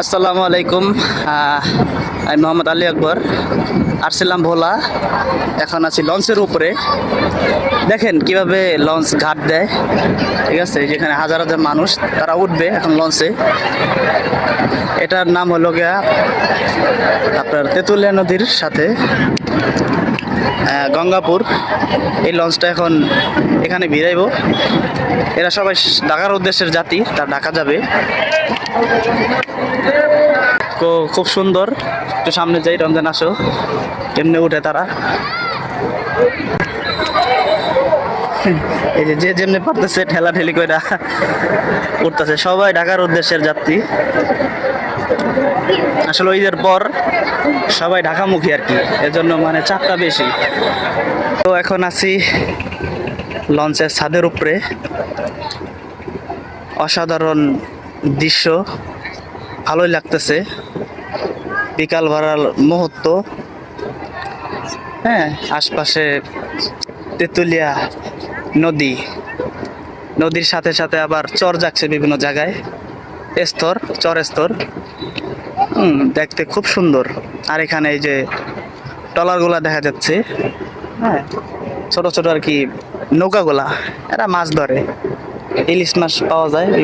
আসসালামু আলাইকুম। আমি মোহাম্মদ আলী আকবর। আসছিলাম ভোলা। এখন আছি লঞ্চের উপরে। দেখেন কীভাবে লঞ্চ ঘাট দেয়। ঠিক আছে যেখানে হাজার হাজার মানুষ, তারা উঠবে এখন লঞ্চে। এটার নাম হলো গিয়া আপনার তেঁতুলিয়া নদীর সাথে গঙ্গাপুর। এই লঞ্চটা এখন এখানে ভিড়াইব। এরা সবাই ঢাকার উদ্দেশ্যের জাতি, তা ঢাকা যাবে। খুব সুন্দর। একটু সামনে যাই, রমজান আসো। কেমনে উঠে তারা? এই যে যে যেমনি পারতেছে ঠেলা ঠেলি করে উঠতেছে। সবাই ঢাকার উদ্দেশ্যের যাত্রী আসলে ঈদের পর সবাই ঢাকামুখী আর কি। এজন্য মানে চাপটা বেশি। তো এখন আছি লঞ্চের ছাদের উপরে অসাধারণ দৃশ্য। ভালোই লাগতেছে। বিকাল ভাড়ার মুহূর্ত। হ্যাঁ আশপাশে তেঁতুলিয়া নদী। নদীর সাথে সাথে আবার চর যাচ্ছে বিভিন্ন জায়গায়। স্তর, চর স্তর। হুম, দেখতে খুব সুন্দর। আর এখানে এই যে ট্রলারগুলা দেখা যাচ্ছে। হ্যাঁ। ছোট ছোট আর কি নৌকাগুলা এরা মাছ ধরে। ইলিশ মাছ পাওয়া যায়